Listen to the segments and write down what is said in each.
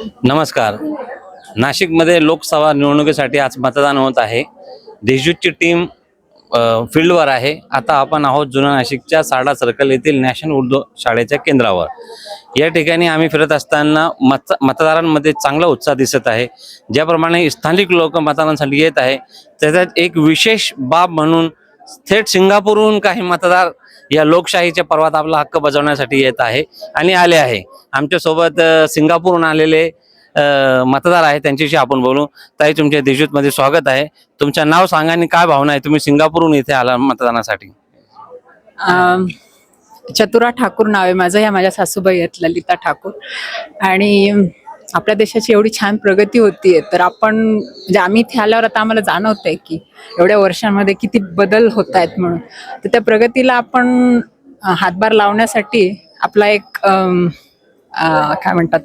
नमस्कार. नाशिकमध्ये लोकसभा निवडणुकीसाठी आज मतदान होत आहे. देशजूतची टीम फील्डवर आहे. आता आपण आहोत जुना नाशिकच्या साडा सर्कल येथील नॅशनल उर्दू शाळेच्या केंद्रावर. या ठिकाणी आम्ही फिरत असताना मत मतदारांमध्ये चांगला उत्साह दिसत आहे. ज्याप्रमाणे स्थानिक लोक मतदानासाठी येत आहे. त्याच्यात एक विशेष बाब म्हणून थेट सिंगापूरहून काही मतदार या लोकशाहीच्या पर्वात आपला हक्क बजावण्यासाठी येत आहे आणि आले आहे. आमच्यासोबत सिंगापूरहून आलेले मतदार आहे त्यांच्याशी आपण बोलू. ताई तुमच्या देशूतमध्ये स्वागत आहे. तुमचं नाव सांगा आणि काय भावना आहे? तुम्ही सिंगापूरहून इथे आला मतदानासाठी. चतुरा ठाकूर नाव आहे माझं. ह्या माझ्या सासूबाई आहेत ललिता ठाकूर. आणि आपल्या देशाची एवढी छान प्रगती होतीये तर आपण म्हणजे आम्ही इथे आल्यावर आता आम्हाला जाणवतंय आहे की एवढ्या वर्षांमध्ये किती बदल होत आहेत म्हणून. तर त्या प्रगतीला आपण हातभार लावण्यासाठी आपला एक काय म्हणतात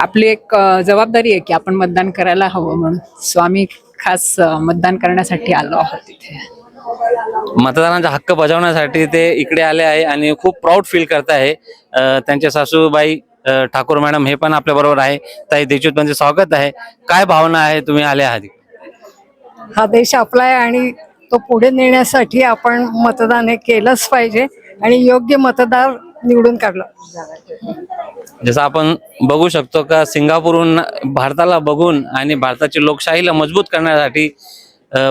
आपली एक जबाबदारी आहे की आपण मतदान करायला हवं म्हणून. स्वामी खास मतदान करण्यासाठी आलो आहोत तिथे मतदानाचा हक्क बजावण्यासाठी ते इकडे आले आहे आणि खूप प्राऊड फील करत आहे त्यांच्या त्यांचे सासूबाई ठाकूर मॅडम हे पण आपल्या बरोबर आहे. ताई देशूतमध्ये स्वागत आहे. काय भावना आहे तुम्ही आले आहात हा देश आपला आहे आणि तो पुढे नेण्यासाठी आपण मतदान हे केलंच पाहिजे आणि योग्य मतदार निवडून काढलं. जसं आपण बघू शकतो का सिंगापूरहून भारताला बघून आणि भारताची लोकशाहीला मजबूत करण्यासाठी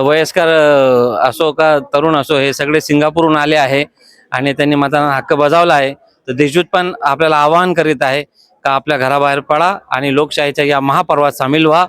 वयस्कर असो का तरुण असो हे सगळे सिंगापूरहून आले आहे आणि त्यांनी मतदान हक्क बजावला आहे. तर देशूत पण आपल्याला आवाहन करीत आहे का आपल्या घराबाहेर पडा आणि लोकशाहीच्या या महापर्वात सामील व्हा.